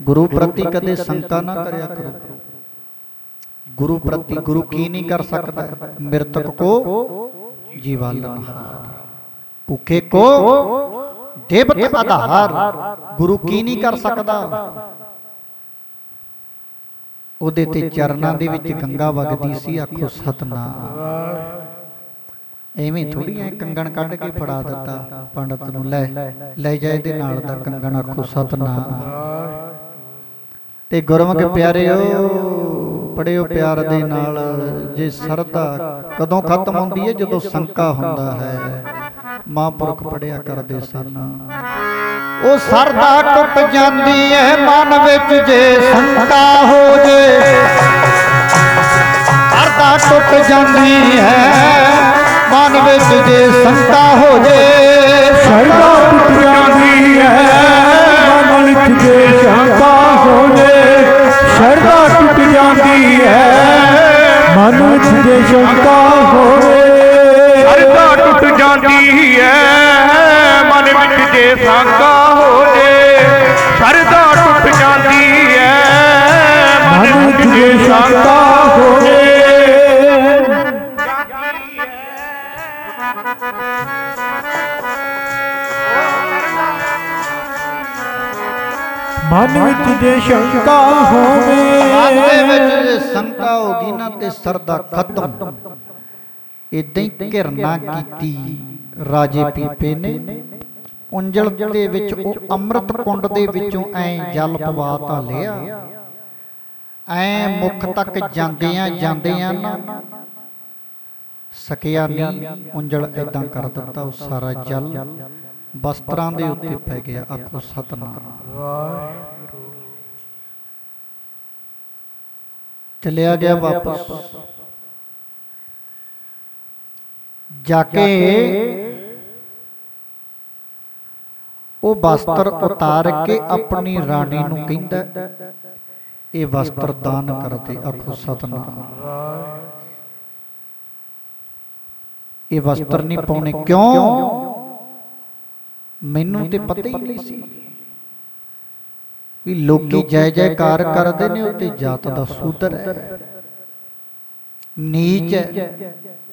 ਗੁਰੂ ਪ੍ਰਤੀ ਕਦੇ ਸ਼ੰਕਾ ਨਾ ਕਰਿਆ ਕਰੋ। ਗੁਰੂ ਪ੍ਰਤੀ ਗੁਰੂ ਕੀ ਨਹੀਂ ਕਰ ਸਕਦਾ? ਮਿਰਤਕ ਕੋ ਜੀਵਾਲਨਹਾਰ। ਭੁੱਖੇ ਕੋ ਦੇਵਤ ਆਧਾਰ। ਗੁਰੂ ਕੀ ਨਹੀਂ ਕਰ ਸਕਦਾ? ਉਹਦੇ ਤੇ ਚਰਨਾਂ ਦੇ ਵਿੱਚ ਗੰਗਾ ਵਗਦੀ ਸੀ ਆਖੋ ਸਤਨਾਮ। ਐਵੇਂ ਥੋੜੀ ਐ ਕੰਗਣ ਕੱਢ ਕੇ ਫੜਾ ਦਿੱਤਾ ਪੰਡਤ ਨੂੰ ਲੈ ਲੈ ਜਾ ਇਹਦੇ ਨਾਲ ਦਾ ਕੰਗਣ ਆਖੋ ਸਤਨਾਮ। ਤੇ ਗੁਰਮੁਖ ਪਿਆਰਿਓ ਪੜਿਓ ਪਿਆਰ ਦੇ ਨਾਲ ਜੇ ਸਰਦਾ ਕਦੋਂ ਖਤਮ ਹੁੰਦੀ ਹੈ ਜਦੋਂ ਸੰਕਾ ਹੁੰਦਾ ਹੈ। ਮਹਾਂਪੁਰਖ ਪੜਿਆ ਕਰਦੇ ਸਨ। ਉਹ ਸਰਦਾ ਟੁੱਟ ਜਾਂਦੀ ਹੈ ਮਨ ਵਿੱਚ ਜੇ ਸੰਕਾ ਹੋ ਜੇ। ਸਰਦਾ ਟੁੱਟ ਜਾਂਦੀ ਹੈ ਮਨ ਵਿੱਚ ਜੇ ਮਨ ਵਿੱਚ ਜੇ ਸ਼ੰਕਾ ਹੋਵੇ। ਅਰਦਾ ਟੁੱਟ ਜਾਂਦੀ ਹੈ ਮਨ ਵਿੱਚ ਜੇ ਸਾਂਗਾ ਹੋ ਜੇ ਸ਼ਰਧਾ ਟੁੱਟ ਜਾਂਦੀ ਹੈ ਮਨ ਵਿੱਚ ਜੇ ਸ਼ੰਕਾ ਹੋਵੇ। ਮਨ ਵਿੱਚ ਜੇ ਸ਼ੰਕਾ ਮਨ ਦੇ ਵਿੱਚ ਜੇ ਸ਼ੰਕਾ ਹੋ ਨਾ ਤੇ ਸਰਦਾ ਖਤਮ। ਇਦਾਂ ਹੀ ਘਿਰਨਾ ਕੀਤੀ ਰਾਜੇ ਪੀਪੇ ਨੇ। ਉਂਜਲ ਦੇ ਵਿੱਚ ਉਹ ਅੰਮ੍ਰਿਤ ਕੁੰਡ ਦੇ ਵਿੱਚੋਂ ਐ ਜਲ ਪਵਾ ਤਾ ਲਿਆ। ਐ ਮੁਖ ਤੱਕ ਜਾਂਦਿਆਂ ਜਾਂਦਿਆਂ ਨਾ ਸਕਿਆ ਨਹੀਂ ਉਂਜਲ ਐਦਾਂ ਕਰ ਦਿੱਤਾ, ਉਹ ਸਾਰਾ ਜਲ ਵਸਤਰਾਂ ਦੇ ਉੱਤੇ ਪੈ ਗਿਆ ਆਖੋ ਸਤਨਾਮ। ਚਲਿਆ ਗਿਆ ਵਾਪਸ। ਜਾ ਕੇ ਉਹ ਵਸਤਰ ਉਤਾਰ ਕੇ ਆਪਣੀ ਰਾਣੀ ਨੂੰ ਕਹਿੰਦਾ, ਇਹ ਵਸਤਰ ਦਾਨ ਕਰ ਦੇ ਆਖੋ ਸਤਨਾਮ। ਇਹ ਵਸਤਰ ਨਹੀਂ ਪਾਉਣੇ ਕਿਉਂ? ਮੈਨੂੰ ਤੇ ਪਤਾ ਹੀ ਨਹੀਂ ਸੀ ਵੀ ਲੋਕੀ ਜੈ ਜੈਕਾਰ ਕਰਦੇ ਨੇ ਉਹ ਤੇ ਜਾਤ ਦਾ ਸੂਦਰ ਹੈ। ਨੀਚ ਹੈ।